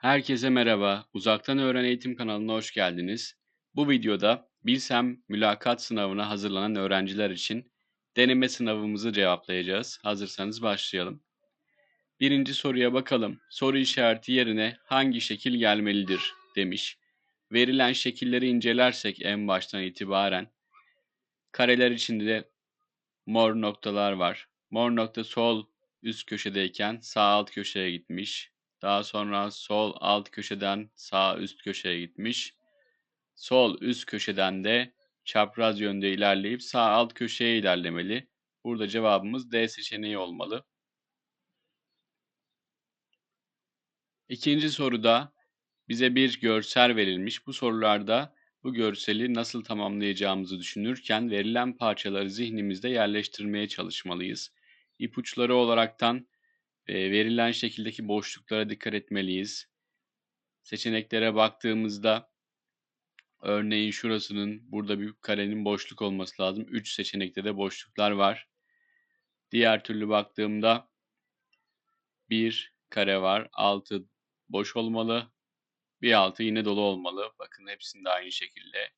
Herkese merhaba. Uzaktan Öğren Eğitim kanalına hoş geldiniz. Bu videoda Bilsem mülakat sınavına hazırlanan öğrenciler için deneme sınavımızı cevaplayacağız. Hazırsanız başlayalım. Birinci soruya bakalım. Soru işareti yerine hangi şekil gelmelidir demiş. Verilen şekilleri incelersek en baştan itibaren kareler içinde de mor noktalar var. Mor nokta sol üst köşedeyken sağ alt köşeye gitmiş. Daha sonra sol alt köşeden sağ üst köşeye gitmiş. Sol üst köşeden de çapraz yönde ilerleyip sağ alt köşeye ilerlemeli. Burada cevabımız D seçeneği olmalı. İkinci soruda bize bir görsel verilmiş. Bu sorularda bu görseli nasıl tamamlayacağımızı düşünürken verilen parçaları zihnimizde yerleştirmeye çalışmalıyız. İpuçları olaraktan e, verilen şekildeki boşluklara dikkat etmeliyiz. Seçeneklere baktığımızda örneğin şurasının burada bir karenin boşluk olması lazım. 3 seçenekte de boşluklar var. Diğer türlü baktığımda bir kare var. Altı boş olmalı. Bir altı yine dolu olmalı. Bakın hepsinde aynı şekilde.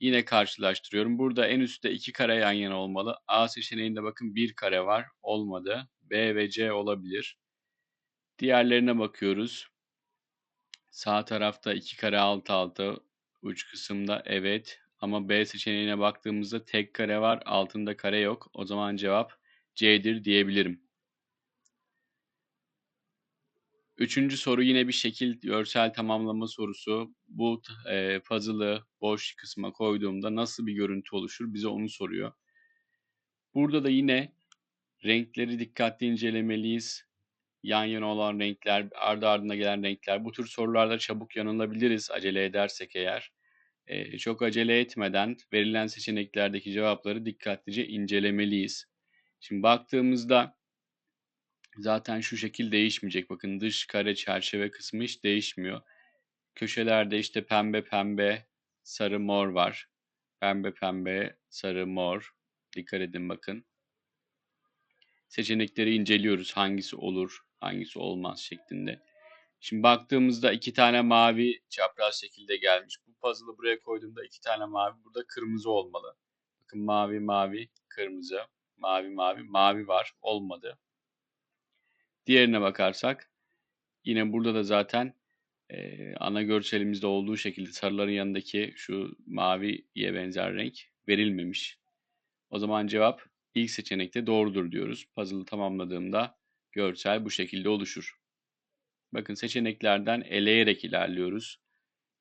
Yine karşılaştırıyorum. Burada en üstte iki kare yan yana olmalı. A seçeneğinde bakın bir kare var. Olmadı. B ve C olabilir. Diğerlerine bakıyoruz. Sağ tarafta iki kare alt alta uç kısımda evet. Ama B seçeneğine baktığımızda tek kare var. Altında kare yok. O zaman cevap C'dir diyebilirim. Üçüncü soru yine bir şekil görsel tamamlama sorusu. Bu e, puzzle'ı boş kısma koyduğumda nasıl bir görüntü oluşur bize onu soruyor. Burada da yine renkleri dikkatli incelemeliyiz. Yan yana olan renkler, ardı ardına gelen renkler. Bu tür sorularda çabuk yanılabiliriz acele edersek eğer. E, çok acele etmeden verilen seçeneklerdeki cevapları dikkatlice incelemeliyiz. Şimdi baktığımızda Zaten şu şekil değişmeyecek. Bakın dış kare çerçeve kısmı hiç değişmiyor. Köşelerde işte pembe pembe, sarı mor var. Pembe pembe, sarı mor. Dikkat edin bakın. Seçenekleri inceliyoruz. Hangisi olur, hangisi olmaz şeklinde. Şimdi baktığımızda iki tane mavi çapraz şekilde gelmiş. Bu puzzle'ı buraya koyduğumda iki tane mavi. Burada kırmızı olmalı. Bakın mavi mavi, kırmızı. Mavi mavi, mavi var. Olmadı. Diğerine bakarsak yine burada da zaten e, ana görselimizde olduğu şekilde sarıların yanındaki şu maviye benzer renk verilmemiş. O zaman cevap ilk seçenekte doğrudur diyoruz. Puzzle'ı tamamladığımda görsel bu şekilde oluşur. Bakın seçeneklerden eleyerek ilerliyoruz.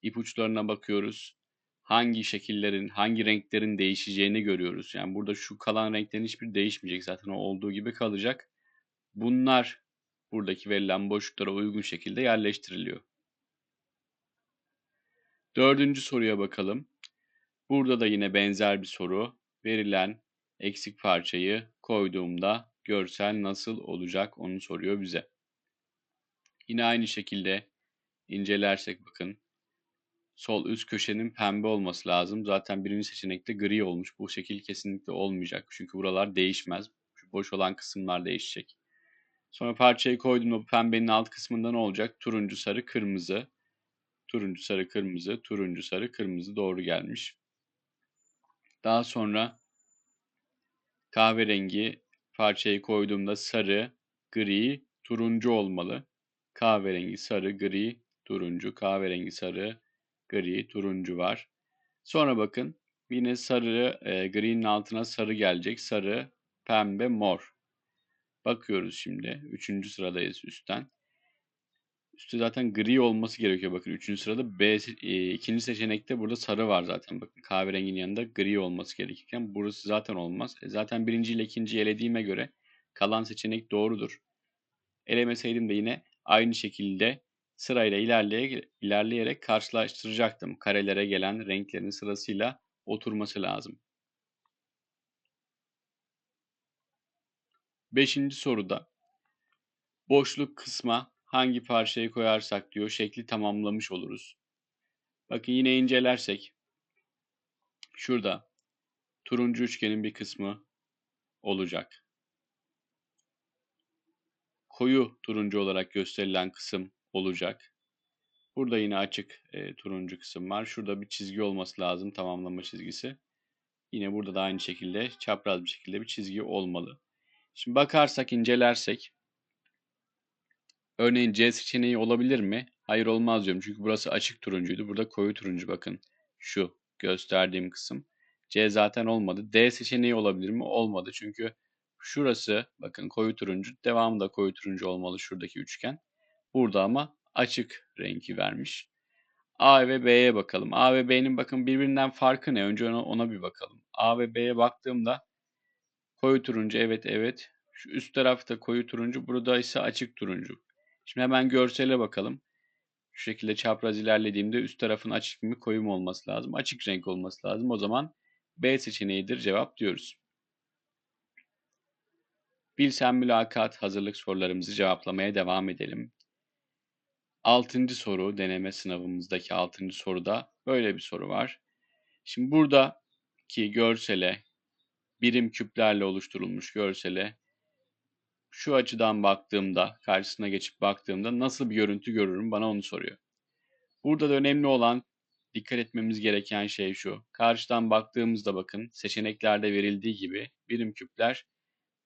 İpuçlarına bakıyoruz. Hangi şekillerin, hangi renklerin değişeceğini görüyoruz. Yani burada şu kalan renklerin hiçbir değişmeyecek. Zaten olduğu gibi kalacak. Bunlar buradaki verilen boşluklara uygun şekilde yerleştiriliyor. Dördüncü soruya bakalım. Burada da yine benzer bir soru. Verilen eksik parçayı koyduğumda görsel nasıl olacak onu soruyor bize. Yine aynı şekilde incelersek bakın sol üst köşenin pembe olması lazım. Zaten birinci seçenekte gri olmuş. Bu şekil kesinlikle olmayacak. Çünkü buralar değişmez. Şu boş olan kısımlar değişecek. Sonra parçayı koydum bu pembenin alt kısmında ne olacak? Turuncu, sarı, kırmızı. Turuncu, sarı, kırmızı, turuncu, sarı, kırmızı doğru gelmiş. Daha sonra kahverengi parçayı koyduğumda sarı, gri, turuncu olmalı. Kahverengi, sarı, gri, turuncu, kahverengi, sarı, gri, turuncu var. Sonra bakın yine sarı, e, gri'nin altına sarı gelecek. Sarı, pembe, mor. Bakıyoruz şimdi. Üçüncü sıradayız üstten. Üstte zaten gri olması gerekiyor. Bakın üçüncü sırada B e, ikinci seçenekte burada sarı var zaten. Bakın kahverenginin yanında gri olması gerekirken burası zaten olmaz. E, zaten birinci ile ikinciyi elediğime göre kalan seçenek doğrudur. Elemeseydim de yine aynı şekilde sırayla ilerleye, ilerleyerek karşılaştıracaktım. Karelere gelen renklerin sırasıyla oturması lazım. Beşinci soruda boşluk kısma hangi parçayı koyarsak diyor şekli tamamlamış oluruz. Bakın yine incelersek şurada turuncu üçgenin bir kısmı olacak. Koyu turuncu olarak gösterilen kısım olacak. Burada yine açık e, turuncu kısım var. Şurada bir çizgi olması lazım. Tamamlama çizgisi. Yine burada da aynı şekilde çapraz bir şekilde bir çizgi olmalı. Şimdi bakarsak, incelersek örneğin C seçeneği olabilir mi? Hayır olmaz diyorum. Çünkü burası açık turuncuydu. Burada koyu turuncu bakın. Şu gösterdiğim kısım. C zaten olmadı. D seçeneği olabilir mi? Olmadı. Çünkü şurası bakın koyu turuncu. Devamı da koyu turuncu olmalı şuradaki üçgen. Burada ama açık rengi vermiş. A ve B'ye bakalım. A ve B'nin bakın birbirinden farkı ne? Önce ona, ona bir bakalım. A ve B'ye baktığımda koyu turuncu evet evet. Şu üst tarafta koyu turuncu, burada ise açık turuncu. Şimdi hemen görsele bakalım. Şu şekilde çapraz ilerlediğimde üst tarafın açık mı koyu mu olması lazım? Açık renk olması lazım. O zaman B seçeneğidir cevap diyoruz. Bilsen mülakat hazırlık sorularımızı cevaplamaya devam edelim. Altıncı soru deneme sınavımızdaki altıncı soruda böyle bir soru var. Şimdi buradaki görsele birim küplerle oluşturulmuş görsele şu açıdan baktığımda karşısına geçip baktığımda nasıl bir görüntü görürüm bana onu soruyor. Burada da önemli olan dikkat etmemiz gereken şey şu. Karşıdan baktığımızda bakın seçeneklerde verildiği gibi birim küpler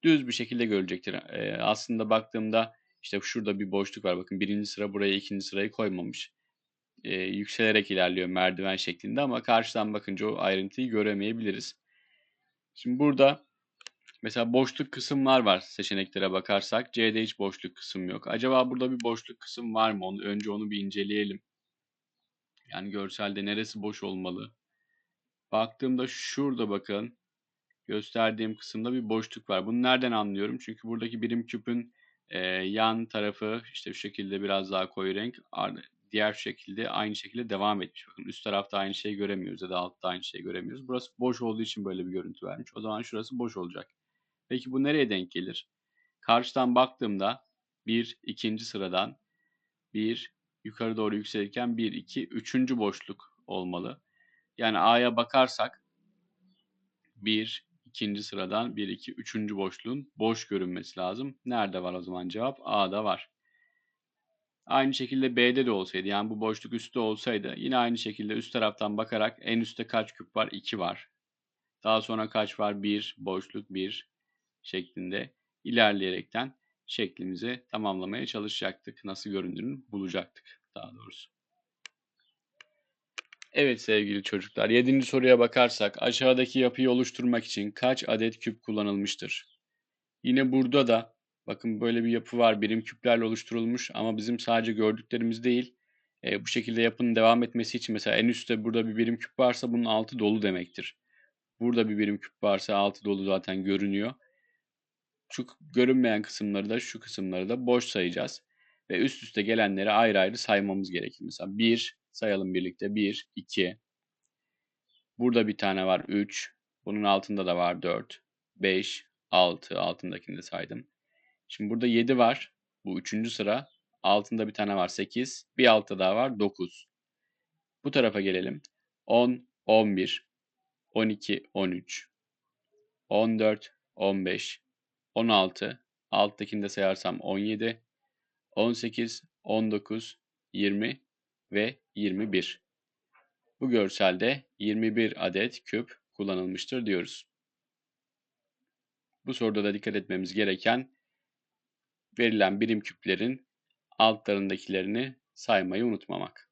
düz bir şekilde görülecektir. Ee, aslında baktığımda işte şurada bir boşluk var. Bakın birinci sıra buraya ikinci sırayı koymamış. Ee, yükselerek ilerliyor merdiven şeklinde ama karşıdan bakınca o ayrıntıyı göremeyebiliriz. Şimdi burada mesela boşluk kısımlar var seçeneklere bakarsak. C'de hiç boşluk kısım yok. Acaba burada bir boşluk kısım var mı? Onu, önce onu bir inceleyelim. Yani görselde neresi boş olmalı? Baktığımda şurada bakın gösterdiğim kısımda bir boşluk var. Bunu nereden anlıyorum? Çünkü buradaki birim küpün e, yan tarafı işte şu şekilde biraz daha koyu renk. Diğer şekilde aynı şekilde devam etmiş. Bakın üst tarafta aynı şeyi göremiyoruz ya da altta aynı şeyi göremiyoruz. Burası boş olduğu için böyle bir görüntü vermiş. O zaman şurası boş olacak. Peki bu nereye denk gelir? Karşıdan baktığımda bir ikinci sıradan bir yukarı doğru yükselirken 1, 2, 3. boşluk olmalı. Yani A'ya bakarsak 1, ikinci sıradan 1, 2, 3. boşluğun boş görünmesi lazım. Nerede var o zaman cevap? A'da var. Aynı şekilde B'de de olsaydı yani bu boşluk üstte olsaydı yine aynı şekilde üst taraftan bakarak en üstte kaç küp var? 2 var. Daha sonra kaç var? 1, boşluk 1 şeklinde ilerleyerekten şeklimizi tamamlamaya çalışacaktık. Nasıl göründüğünü bulacaktık daha doğrusu. Evet sevgili çocuklar, 7. soruya bakarsak aşağıdaki yapıyı oluşturmak için kaç adet küp kullanılmıştır? Yine burada da bakın böyle bir yapı var. Birim küplerle oluşturulmuş ama bizim sadece gördüklerimiz değil. E, bu şekilde yapının devam etmesi için mesela en üstte burada bir birim küp varsa bunun altı dolu demektir. Burada bir birim küp varsa altı dolu zaten görünüyor. Şu görünmeyen kısımları da şu kısımları da boş sayacağız. Ve üst üste gelenleri ayrı ayrı saymamız gerekir. Mesela 1 sayalım birlikte. 1, 2. Burada bir tane var 3. Bunun altında da var 4. 5, 6. Altındakini de saydım. Şimdi burada 7 var. Bu üçüncü sıra. Altında bir tane var 8. Bir altta daha var 9. Bu tarafa gelelim. 10, 11, 12, 13, 14, 15, 16, alttakini de sayarsam 17, 18, 19, 20 ve 21. Bu görselde 21 adet küp kullanılmıştır diyoruz. Bu soruda da dikkat etmemiz gereken verilen birim küplerin altlarındakilerini saymayı unutmamak.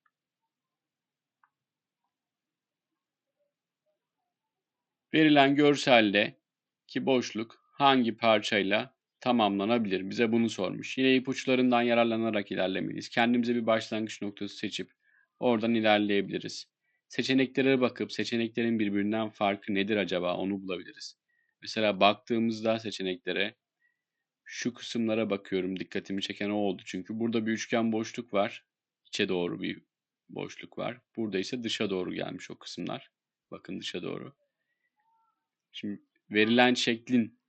Verilen görselde ki boşluk hangi parçayla tamamlanabilir? Bize bunu sormuş. Yine ipuçlarından yararlanarak ilerlemeliyiz. Kendimize bir başlangıç noktası seçip oradan ilerleyebiliriz. Seçeneklere bakıp seçeneklerin birbirinden farkı nedir acaba onu bulabiliriz. Mesela baktığımızda seçeneklere şu kısımlara bakıyorum. Dikkatimi çeken o oldu. Çünkü burada bir üçgen boşluk var. İçe doğru bir boşluk var. Burada ise dışa doğru gelmiş o kısımlar. Bakın dışa doğru. Şimdi verilen şeklin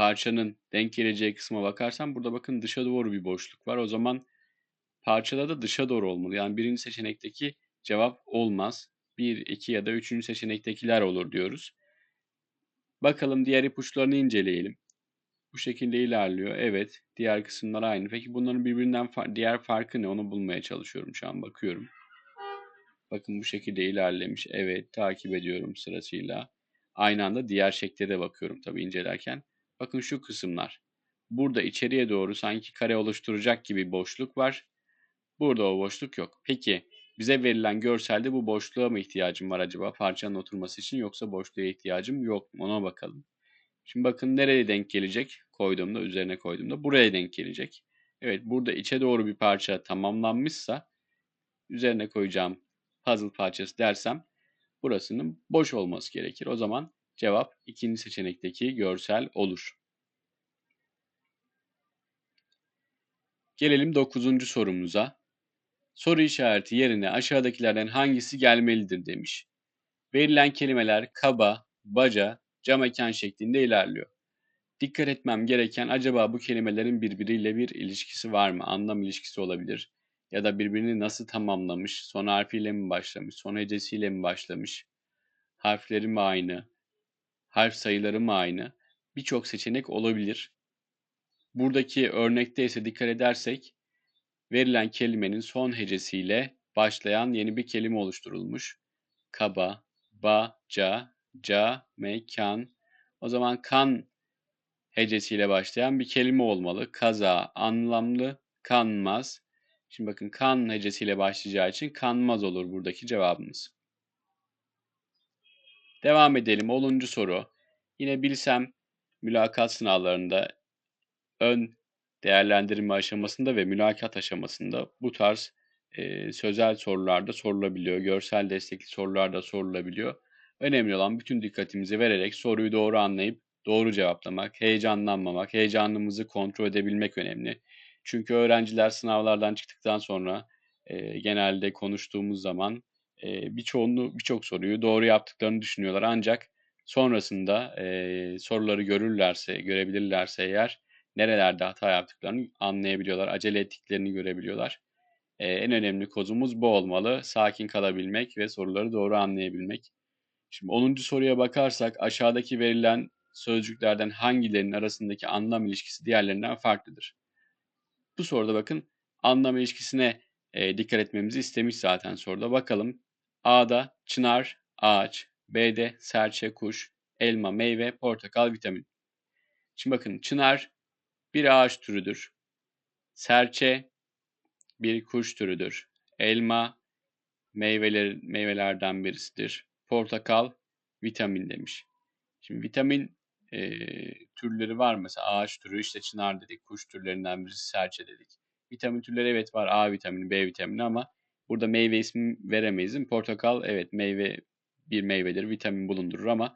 parçanın denk geleceği kısma bakarsam burada bakın dışa doğru bir boşluk var. O zaman parçada da dışa doğru olmalı. Yani birinci seçenekteki cevap olmaz. Bir, iki ya da üçüncü seçenektekiler olur diyoruz. Bakalım diğer ipuçlarını inceleyelim. Bu şekilde ilerliyor. Evet. Diğer kısımlar aynı. Peki bunların birbirinden fa- diğer farkı ne? Onu bulmaya çalışıyorum şu an. Bakıyorum. Bakın bu şekilde ilerlemiş. Evet. Takip ediyorum sırasıyla. Aynı anda diğer şekle de bakıyorum tabii incelerken. Bakın şu kısımlar. Burada içeriye doğru sanki kare oluşturacak gibi boşluk var. Burada o boşluk yok. Peki bize verilen görselde bu boşluğa mı ihtiyacım var acaba parçanın oturması için yoksa boşluğa ihtiyacım yok mu? Ona bakalım. Şimdi bakın nereye denk gelecek? Koyduğumda, üzerine koyduğumda buraya denk gelecek. Evet burada içe doğru bir parça tamamlanmışsa üzerine koyacağım puzzle parçası dersem burasının boş olması gerekir. O zaman cevap ikinci seçenekteki görsel olur. Gelelim dokuzuncu sorumuza. Soru işareti yerine aşağıdakilerden hangisi gelmelidir demiş. Verilen kelimeler kaba, baca, cam mekan şeklinde ilerliyor. Dikkat etmem gereken acaba bu kelimelerin birbiriyle bir ilişkisi var mı? Anlam ilişkisi olabilir. Ya da birbirini nasıl tamamlamış? Son harfiyle mi başlamış? Son hecesiyle mi başlamış? Harfleri mi aynı? Harf sayıları mı aynı? Birçok seçenek olabilir. Buradaki örnekte ise dikkat edersek verilen kelimenin son hecesiyle başlayan yeni bir kelime oluşturulmuş. Kaba, ba, ca, ca, mekan. O zaman kan hecesiyle başlayan bir kelime olmalı. Kaza, anlamlı, kanmaz. Şimdi bakın kan hecesiyle başlayacağı için kanmaz olur buradaki cevabımız. Devam edelim. 10. soru. Yine bilsem mülakat sınavlarında ön değerlendirme aşamasında ve mülakat aşamasında bu tarz e, sözel sorularda sorulabiliyor. Görsel destekli sorularda sorulabiliyor. Önemli olan bütün dikkatimizi vererek soruyu doğru anlayıp doğru cevaplamak, heyecanlanmamak, heyecanımızı kontrol edebilmek önemli. Çünkü öğrenciler sınavlardan çıktıktan sonra e, genelde konuştuğumuz zaman e, birçoğunu birçok soruyu doğru yaptıklarını düşünüyorlar. Ancak sonrasında e, soruları görürlerse, görebilirlerse eğer nerelerde hata yaptıklarını anlayabiliyorlar, acele ettiklerini görebiliyorlar. Ee, en önemli kozumuz bu olmalı. Sakin kalabilmek ve soruları doğru anlayabilmek. Şimdi 10. soruya bakarsak aşağıdaki verilen sözcüklerden hangilerinin arasındaki anlam ilişkisi diğerlerinden farklıdır? Bu soruda bakın anlam ilişkisine e, dikkat etmemizi istemiş zaten soruda. Bakalım A'da çınar, ağaç, B'de serçe, kuş, elma, meyve, portakal, vitamin. Şimdi bakın çınar bir ağaç türüdür. Serçe bir kuş türüdür. Elma meyveler, meyvelerden birisidir. Portakal vitamin demiş. Şimdi vitamin e, türleri var mesela ağaç türü işte çınar dedik, kuş türlerinden birisi serçe dedik. Vitamin türleri evet var A vitamini, B vitamini ama burada meyve ismi veremeyiz. Portakal evet meyve bir meyvedir, vitamin bulundurur ama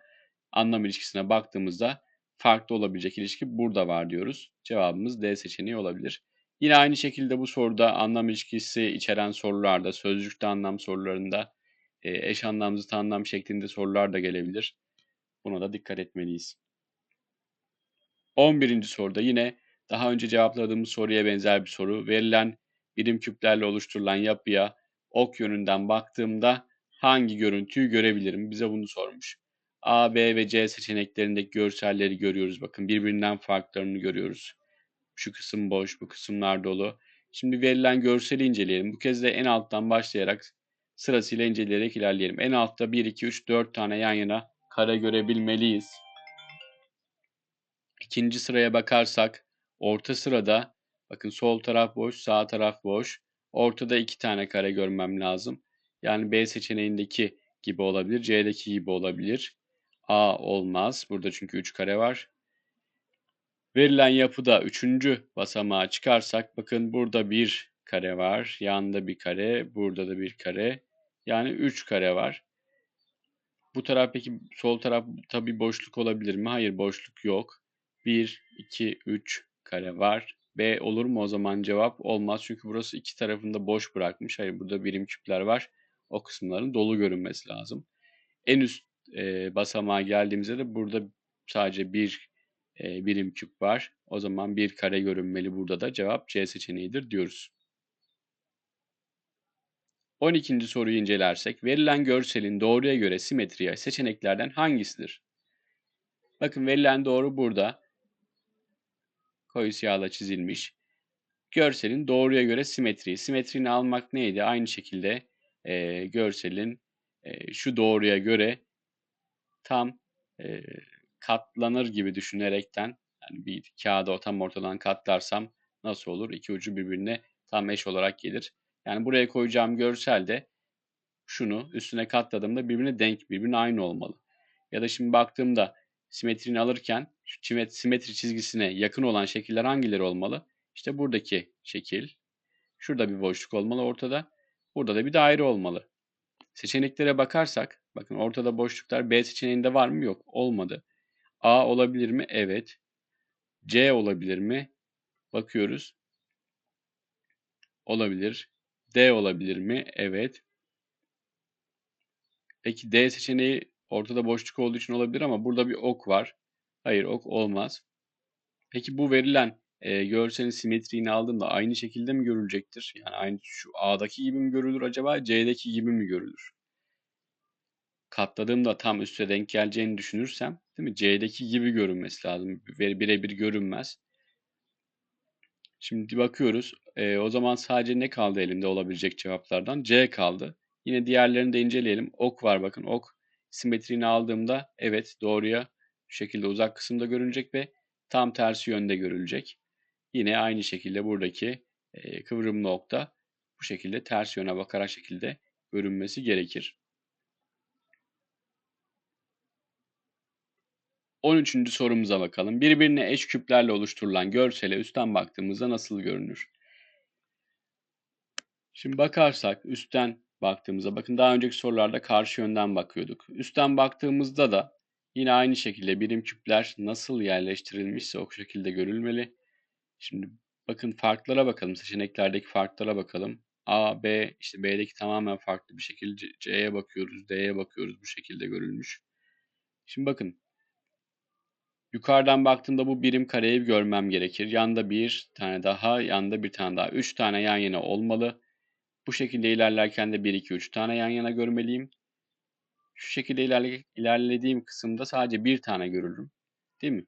anlam ilişkisine baktığımızda farklı olabilecek ilişki burada var diyoruz. Cevabımız D seçeneği olabilir. Yine aynı şekilde bu soruda anlam ilişkisi içeren sorularda, sözcükte anlam sorularında e, eş anlam, zıt anlam şeklinde sorular da gelebilir. Buna da dikkat etmeliyiz. 11. soruda yine daha önce cevapladığımız soruya benzer bir soru. Verilen birim küplerle oluşturulan yapıya ok yönünden baktığımda hangi görüntüyü görebilirim? Bize bunu sormuş. A, B ve C seçeneklerindeki görselleri görüyoruz. Bakın birbirinden farklarını görüyoruz. Şu kısım boş, bu kısımlar dolu. Şimdi verilen görseli inceleyelim. Bu kez de en alttan başlayarak sırasıyla inceleyerek ilerleyelim. En altta 1, 2, 3, 4 tane yan yana kare görebilmeliyiz. İkinci sıraya bakarsak orta sırada bakın sol taraf boş, sağ taraf boş. Ortada iki tane kare görmem lazım. Yani B seçeneğindeki gibi olabilir, C'deki gibi olabilir. A olmaz. Burada çünkü 3 kare var. Verilen yapıda 3. basamağa çıkarsak bakın burada bir kare var. Yanında bir kare. Burada da bir kare. Yani 3 kare var. Bu taraf peki sol taraf tabi boşluk olabilir mi? Hayır boşluk yok. 1, 2, 3 kare var. B olur mu o zaman cevap? Olmaz çünkü burası iki tarafında boş bırakmış. Hayır burada birim küpler var. O kısımların dolu görünmesi lazım. En üst e, basamağa geldiğimizde de burada sadece bir e, birim küp var. O zaman bir kare görünmeli burada da cevap C seçeneğidir diyoruz. 12. soruyu incelersek verilen görselin doğruya göre simetriye seçeneklerden hangisidir? Bakın verilen doğru burada. Koyu siyahla çizilmiş. Görselin doğruya göre simetriği. Simetrini almak neydi? Aynı şekilde e, görselin e, şu doğruya göre tam e, katlanır gibi düşünerekten yani bir kağıda o tam ortadan katlarsam nasıl olur? İki ucu birbirine tam eş olarak gelir. Yani buraya koyacağım görselde şunu üstüne katladığımda birbirine denk, birbirine aynı olmalı. Ya da şimdi baktığımda simetrini alırken şu simetri çizgisine yakın olan şekiller hangileri olmalı? İşte buradaki şekil. Şurada bir boşluk olmalı ortada. Burada da bir daire olmalı. Seçeneklere bakarsak, bakın ortada boşluklar B seçeneğinde var mı? Yok. Olmadı. A olabilir mi? Evet. C olabilir mi? Bakıyoruz. Olabilir. D olabilir mi? Evet. Peki D seçeneği ortada boşluk olduğu için olabilir ama burada bir ok var. Hayır ok olmaz. Peki bu verilen e, görselin simetriğini aldığımda aynı şekilde mi görülecektir? Yani aynı şu A'daki gibi mi görülür acaba? C'deki gibi mi görülür? Katladığımda tam üste denk geleceğini düşünürsem değil mi? C'deki gibi görünmesi lazım. Birebir görünmez. Şimdi bakıyoruz. E, o zaman sadece ne kaldı elimde olabilecek cevaplardan? C kaldı. Yine diğerlerini de inceleyelim. Ok var bakın ok. Simetriğini aldığımda evet doğruya şu şekilde uzak kısımda görünecek ve tam tersi yönde görülecek. Yine aynı şekilde buradaki e, kıvrım nokta bu şekilde ters yöne bakarak şekilde görünmesi gerekir. 13. sorumuza bakalım. Birbirine eş küplerle oluşturulan görsele üstten baktığımızda nasıl görünür? Şimdi bakarsak üstten baktığımızda bakın daha önceki sorularda karşı yönden bakıyorduk. Üstten baktığımızda da yine aynı şekilde birim küpler nasıl yerleştirilmişse o şekilde görülmeli. Şimdi bakın farklara bakalım. Seçeneklerdeki farklara bakalım. A, B, işte B'deki tamamen farklı bir şekilde C'ye bakıyoruz, D'ye bakıyoruz. Bu şekilde görülmüş. Şimdi bakın. Yukarıdan baktığımda bu birim kareyi görmem gerekir. Yanda bir tane daha, yanda bir tane daha. Üç tane yan yana olmalı. Bu şekilde ilerlerken de 1, 2, 3 tane yan yana görmeliyim. Şu şekilde ilerle, ilerlediğim kısımda sadece bir tane görürüm. Değil mi?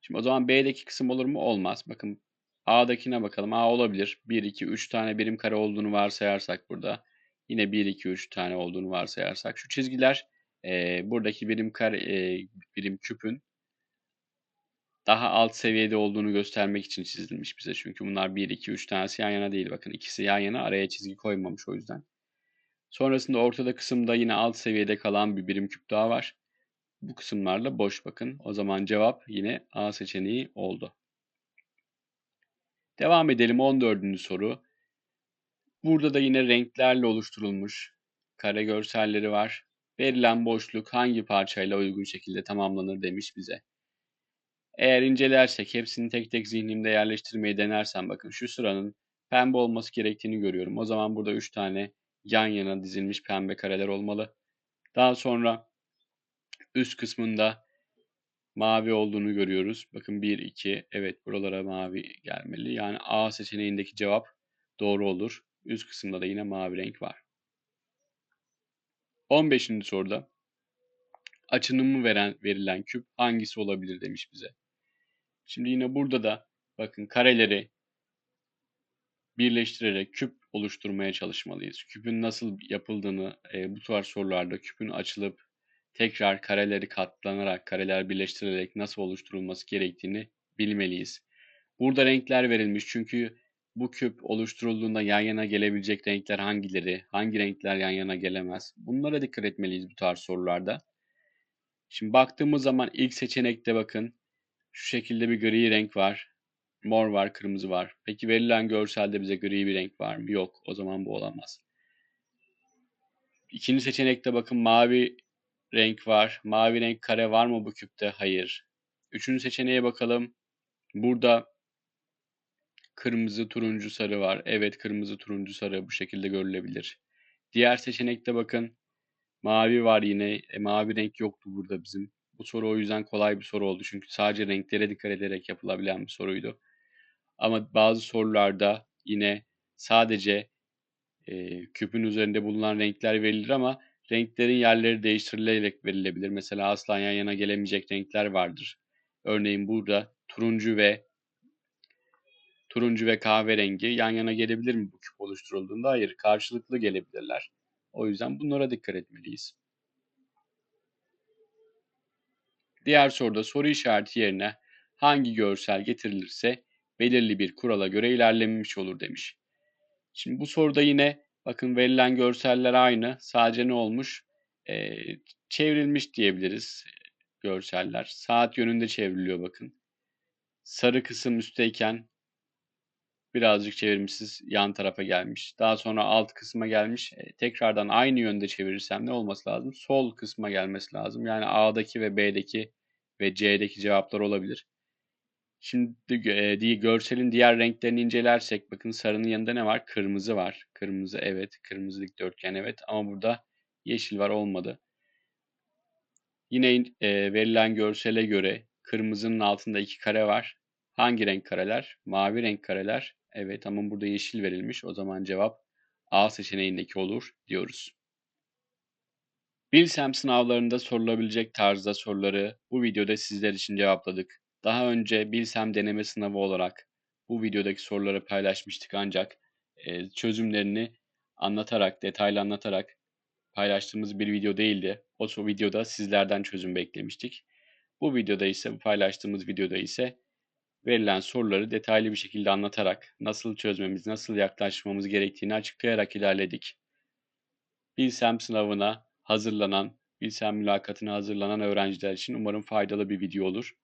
Şimdi o zaman B'deki kısım olur mu? Olmaz. Bakın A'dakine bakalım. A olabilir. 1, 2, 3 tane birim kare olduğunu varsayarsak burada. Yine 1, 2, 3 tane olduğunu varsayarsak. Şu çizgiler e, buradaki birim kare, e, birim küpün daha alt seviyede olduğunu göstermek için çizilmiş bize. Çünkü bunlar 1, 2, 3 tanesi yan yana değil. Bakın ikisi yan yana araya çizgi koymamış o yüzden. Sonrasında ortada kısımda yine alt seviyede kalan bir birim küp daha var. Bu kısımlarla boş bakın. O zaman cevap yine A seçeneği oldu. Devam edelim 14. soru. Burada da yine renklerle oluşturulmuş kare görselleri var. Verilen boşluk hangi parçayla uygun şekilde tamamlanır demiş bize. Eğer incelersek hepsini tek tek zihnimde yerleştirmeyi denersem bakın şu sıranın pembe olması gerektiğini görüyorum. O zaman burada 3 tane yan yana dizilmiş pembe kareler olmalı. Daha sonra üst kısmında mavi olduğunu görüyoruz. Bakın 1, 2, evet buralara mavi gelmeli. Yani A seçeneğindeki cevap doğru olur. Üst kısımda da yine mavi renk var. 15. soruda açınımı veren verilen küp hangisi olabilir demiş bize. Şimdi yine burada da bakın kareleri birleştirerek küp oluşturmaya çalışmalıyız. Küpün nasıl yapıldığını e, bu tarz sorularda küpün açılıp tekrar kareleri katlanarak, kareler birleştirilerek nasıl oluşturulması gerektiğini bilmeliyiz. Burada renkler verilmiş çünkü bu küp oluşturulduğunda yan yana gelebilecek renkler hangileri, hangi renkler yan yana gelemez? Bunlara dikkat etmeliyiz bu tarz sorularda. Şimdi baktığımız zaman ilk seçenekte bakın şu şekilde bir gri renk var. Mor var, kırmızı var. Peki verilen görselde bize gri bir renk var mı? Yok. O zaman bu olamaz. İkinci seçenekte bakın mavi renk var. Mavi renk kare var mı bu küpte? Hayır. Üçüncü seçeneğe bakalım. Burada kırmızı, turuncu, sarı var. Evet kırmızı, turuncu, sarı bu şekilde görülebilir. Diğer seçenekte bakın. Mavi var yine. E, mavi renk yoktu burada bizim. Bu soru o yüzden kolay bir soru oldu. Çünkü sadece renklere dikkat ederek yapılabilen bir soruydu. Ama bazı sorularda yine sadece e, küpün üzerinde bulunan renkler verilir ama renklerin yerleri değiştirilerek verilebilir. Mesela asla yan yana gelemeyecek renkler vardır. Örneğin burada turuncu ve turuncu ve kahverengi yan yana gelebilir mi bu küp oluşturulduğunda? Hayır, karşılıklı gelebilirler. O yüzden bunlara dikkat etmeliyiz. Diğer soruda soru işareti yerine hangi görsel getirilirse belirli bir kurala göre ilerlenmiş olur demiş. Şimdi bu soruda yine bakın verilen görseller aynı. Sadece ne olmuş? Ee, çevrilmiş diyebiliriz görseller. Saat yönünde çevriliyor bakın. Sarı kısım üstteyken birazcık çevirmişiz yan tarafa gelmiş. Daha sonra alt kısma gelmiş. E, tekrardan aynı yönde çevirirsem ne olması lazım? Sol kısma gelmesi lazım. Yani A'daki ve B'deki ve C'deki cevaplar olabilir. Şimdi e, görselin diğer renklerini incelersek bakın sarının yanında ne var? Kırmızı var. Kırmızı evet. Kırmızı dikdörtgen evet. Ama burada yeşil var olmadı. Yine e, verilen görsele göre kırmızının altında iki kare var. Hangi renk kareler? Mavi renk kareler. Evet ama burada yeşil verilmiş. O zaman cevap A seçeneğindeki olur diyoruz. Bilsem sınavlarında sorulabilecek tarzda soruları bu videoda sizler için cevapladık. Daha önce Bilsem deneme sınavı olarak bu videodaki soruları paylaşmıştık ancak e, çözümlerini anlatarak, detaylı anlatarak paylaştığımız bir video değildi. O videoda sizlerden çözüm beklemiştik. Bu videoda ise, paylaştığımız videoda ise verilen soruları detaylı bir şekilde anlatarak nasıl çözmemiz, nasıl yaklaşmamız gerektiğini açıklayarak ilerledik. Bilsem sınavına hazırlanan, Bilsem mülakatına hazırlanan öğrenciler için umarım faydalı bir video olur.